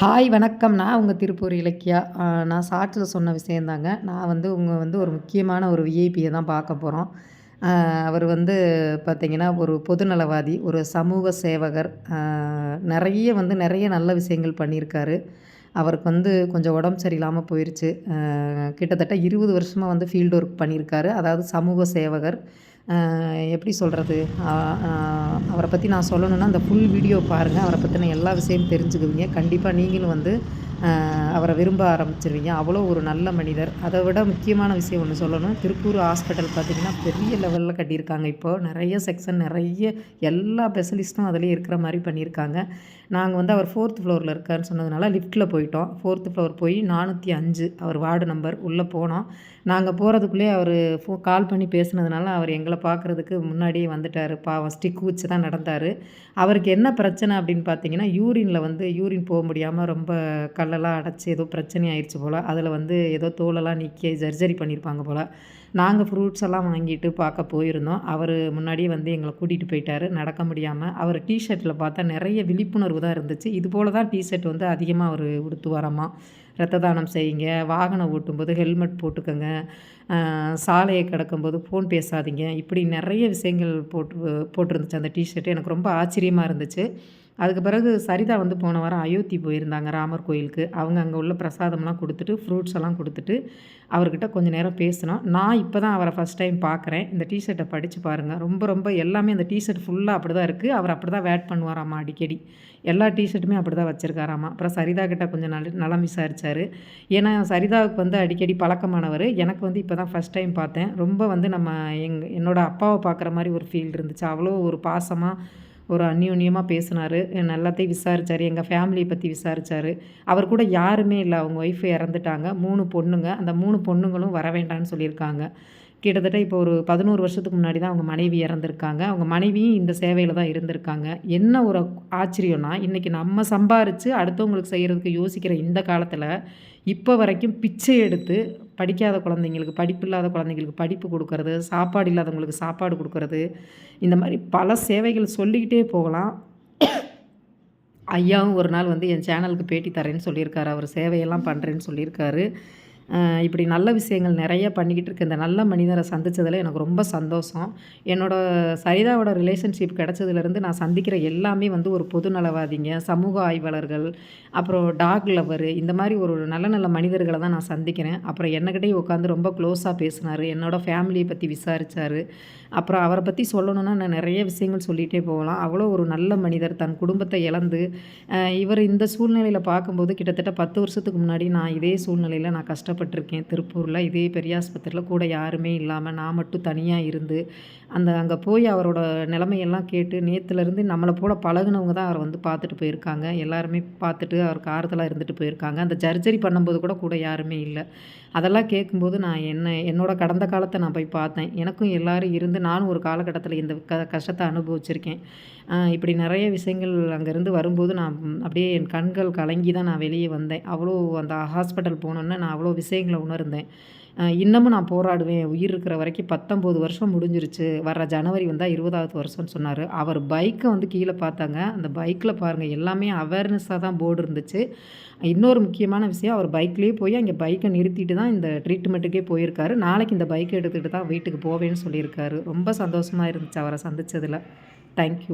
Hi வணக்கம். நான் உங்கள் திருப்பூர் இலக்கியா. நான் சாற்றில் சொன்ன விஷயந்தாங்க. நான் வந்து உங்கள் வந்து ஒரு முக்கியமான ஒரு விஐபியை தான் பார்க்க போகிறோம் அவர் வந்து பார்த்திங்கன்னா ஒரு பொதுநலவாதி ஒரு சமூக சேவகர். நிறைய வந்து நிறைய நல்ல விஷயங்கள் பண்ணியிருக்காரு. அவருக்கு வந்து கொஞ்சம் உடம்பு சரியில்லாமல் போயிடுச்சு கிட்டத்தட்ட இருபது வருஷமாக வந்து ஃபீல்டு ஒர்க் பண்ணியிருக்காரு. அதாவது சமூக சேவகர் எப்படி சொல்கிறது அவரை பற்றி நான் சொல்லணுன்னா அந்த ஃபுல் வீடியோ பாருங்கள் அவரை பற்றின எல்லா விஷயமும் தெரிஞ்சுக்குவீங்க. கண்டிப்பாக நீங்களும் வந்து அவரை விரும்ப ஆரம்பிச்சிருவீங்க. அவ்வளோ ஒரு நல்ல மனிதர். அதை விட முக்கியமான விஷயம் ஒன்று சொல்லணும். திருப்பூர் ஹாஸ்பிட்டல் பார்த்திங்கன்னா பெரிய லெவலில் கட்டியிருக்காங்க. இப்போது நிறைய செக்ஷன் நிறைய எல்லா ஸ்பெஷலிஸ்ட்டும் அதிலே இருக்கிற மாதிரி பண்ணியிருக்காங்க. நாங்கள் வந்து அவர் ஃபோர்த் ஃப்ளோரில் இருக்காருன்னு சொன்னதுனால லிஃப்ட்டில் போயிட்டோம். ஃபோர்த்து ஃப்ளோர் போய் நானூற்றி அஞ்சு அவர் வார்டு நம்பர் உள்ளே போனோம். நாங்கள் போகிறதுக்குள்ளே அவர் ஃபோ கால் பண்ணி பேசுனதுனால அவர் எங்களை பார்க்குறதுக்கு முன்னாடியே வந்துட்டார். பாவம் ஸ்டிக் வச்சு தான் நடந்தார். அவருக்கு என்ன பிரச்சனை அப்படின்னு பார்த்தீங்கன்னா யூரினில் வந்து யூரின் போக முடியாமல் ரொம்ப கல்லெல்லாம் அடைச்சி ஏதோ பிரச்சனை ஆயிடுச்சு போல். அதில் வந்து ஏதோ தோலெல்லாம் நீக்கி சர்ஜரி பண்ணியிருப்பாங்க போல். நாங்கள் ஃப்ரூட்ஸ் எல்லாம் வாங்கிட்டு பார்க்க போயிருந்தோம். அவர் முன்னாடியே வந்து எங்களை கூட்டிகிட்டு போயிட்டார். நடக்க முடியாமல் அவர் டிஷர்ட்டில் பார்த்தா நிறைய விழிப்புணர்வு தான் இருந்துச்சு. இது போல் தான் டிஷர்ட் வந்து அதிகமாக அவர் உடுத்து வரமா. ரத்த தானம் செய்யுங்க வாகனம் ஓட்டும்போது ஹெல்மெட் போட்டுக்கோங்க சாலையை கிடக்கும்போது ஃபோன் பேசாதீங்க. இப்படி நிறைய விஷயங்கள் போட்டு போட்டிருந்துச்சு அந்த டிஷர்ட்டு எனக்கு ரொம்ப ஆச்சரியமாக இருந்துச்சு. அதுக்கு பிறகு சரிதா வந்து போன வாரம் அயோத்தி போயிருந்தாங்க ராமர் கோயிலுக்கு. அவங்க அங்கே உள்ள பிரசாதம்லாம் கொடுத்துட்டு ஃப்ரூட்ஸ் எல்லாம் கொடுத்துட்டு அவர்கிட்ட கொஞ்சம் நேரம் பேசினோம். நான் இப்போ தான் அவரை ஃபஸ்ட் டைம் பார்க்குறேன். இந்த டிஷர்ட்டை படித்து பாருங்கள் ரொம்ப ரொம்ப எல்லாமே அந்த டிஷர்ட் ஃபுல்லாக அப்படி தான் இருக்குது அவர் அப்படி தான் வேட் பண்ணுவாராம்மா அடிக்கடி. எல்லா டிஷர்ட்டுமே அப்படி தான் வச்சுருக்காராமா. அப்புறம் சரிதா கிட்ட கொஞ்சம் நல் நலம் விசாரித்தார் ஏன்னா சரிதாவுக்கு வந்து அடிக்கடி பழக்கமானவர். எனக்கு வந்து இப்போ தான் ஃபஸ்ட் டைம் பார்த்தேன். ரொம்ப வந்து நம்ம எங் என்னோடய அப்பாவை பார்க்குற மாதிரி ஒரு ஃபீல் இருந்துச்சு. அவ்வளோ ஒரு பாசமாக ஒரு அந்யோன்யமாக பேசினார். எல்லாத்தையும் விசாரித்தார் எங்கள் ஃபேமிலியை பற்றி விசாரித்தார் அவர் கூட யாருமே இல்லை. அவங்க ஒய்ஃபு இறந்துட்டாங்க. மூணு பொண்ணுங்க. அந்த மூணு பொண்ணுங்களும் வர வேண்டாம்னு சொல்லியிருக்காங்க. கிட்டத்தட்ட இப்போ ஒரு பதினோரு வருஷத்துக்கு முன்னாடி தான் அவங்க மனைவி இறந்துருக்காங்க. அவங்க மனைவியும் இந்த சேவையில் தான் இருந்திருக்காங்க. என்ன ஒரு ஆச்சரியம்னா இன்றைக்கி நம்ம சம்பாரித்து அடுத்தவங்களுக்கு செய்கிறதுக்கு யோசிக்கிற இந்த காலத்தில் இப்போ வரைக்கும் பிச்சை எடுத்து படிக்காத குழந்தைங்களுக்கு படிப்பு இல்லாத குழந்தைங்களுக்கு படிப்பு கொடுக்கறது சாப்பாடு இல்லாதவங்களுக்கு சாப்பாடு கொடுக்கறது இந்த மாதிரி பல சேவைகள் சொல்லிக்கிட்டே போகலாம். ஐயாவும் ஒரு நாள் வந்து என் சேனலுக்கு பேட்டி தரேன்னு சொல்லியிருக்காரு. அவர் சேவையெல்லாம் பண்ணுறேன்னு சொல்லியிருக்காரு. இப்படி நல்ல விஷயங்கள் நிறைய பண்ணிக்கிட்டு இருக்க இந்த நல்ல மனிதரை சந்தித்ததில் எனக்கு ரொம்ப சந்தோஷம். என்னோடய சரிதாவோட ரிலேஷன்ஷிப் கிடச்சதுலேருந்து நான் சந்திக்கிற எல்லாமே வந்து ஒரு பொது நலவாதிங்க சமூக ஆய்வாளர்கள் அப்புறம் டாக் லவர் இந்த மாதிரி ஒரு நல்ல நல்ல மனிதர்களை தான் நான் சந்திக்கிறேன். அப்புறம் என்னக்கிட்டே உட்காந்து ரொம்ப க்ளோஸாக பேசினார் என்னோடய ஃபேமிலியை பற்றி விசாரித்தார் அப்புறம் அவரை பற்றி சொல்லணுன்னா நான் நிறைய விஷயங்கள் சொல்லிகிட்டே போகலாம். அவ்வளோ ஒரு நல்ல மனிதர் தன் குடும்பத்தை இழந்து இவர் இந்த சூழ்நிலையில் பார்க்கும்போது கிட்டத்தட்ட பத்து வருஷத்துக்கு முன்னாடி நான் இதே சூழ்நிலையில் நான் கஷ்டப்பட்டேன் கஷ்டப்பட்டிருக்கேன் திருப்பூரில். இதே பெரியாஸ்பத்திரியில் கூட யாருமே இல்லாமல் நான் மட்டும் தனியாக இருந்து அந்த அங்கே போய் அவரோட நிலைமையெல்லாம் கேட்டு நேற்றுலேருந்து நம்மளை போல பழகுனவங்க தான் அவரை வந்து பார்த்துட்டு போயிருக்காங்க. எல்லாருமே பார்த்துட்டு அவருக்கு ஆறுதலாக இருந்துட்டு போயிருக்காங்க. அந்த ஜர்ஜரி பண்ணும்போது கூட கூட யாருமே இல்லை. அதெல்லாம் கேட்கும்போது நான் என்ன என்னோட கடந்த காலத்தை நான் போய் பார்த்தேன். எனக்கும் எல்லோரும் இருந்து நானும் ஒரு காலகட்டத்தில் இந்த க கஷ்டத்தை அனுபவிச்சிருக்கேன். இப்படி நிறைய விஷயங்கள் அங்கேருந்து வரும்போது நான் அப்படியே என் கண்கள் கலங்கி தான் நான் வெளியே வந்தேன். அவ்வளோ அந்த ஹாஸ்பிட்டல் போனோன்னே நான் அவ்வளோ விஷயம் விஷயங்களை உணர்ந்தேன். இன்னமும் நான் போராடுவேன். உயிர் இருக்கிற வரைக்கும் பத்தொம்போது வருஷம் முடிஞ்சிருச்சு. வர ஜனவரி வந்தால் இருபதாவது வருஷம்னு சொன்னார். அவர் பைக்கை வந்து கீழே பார்த்தாங்க. அந்த பைக்கில் பாருங்கள் எல்லாமே அவேர்னஸாக தான் போர்டு இருந்துச்சு. இன்னொரு முக்கியமான விஷயம் அவர் பைக்லேயே போய் அங்கே பைக்கை நிறுத்திட்டு தான் இந்த ட்ரீட்மெண்ட்டுக்கே போயிருக்காரு. நாளைக்கு இந்த பைக்கை எடுத்துகிட்டு தான் வீட்டுக்கு போவேன்னு சொல்லியிருக்காரு. ரொம்ப சந்தோஷமாக இருந்துச்சு அவரை சந்தித்ததில் தேங்க்யூ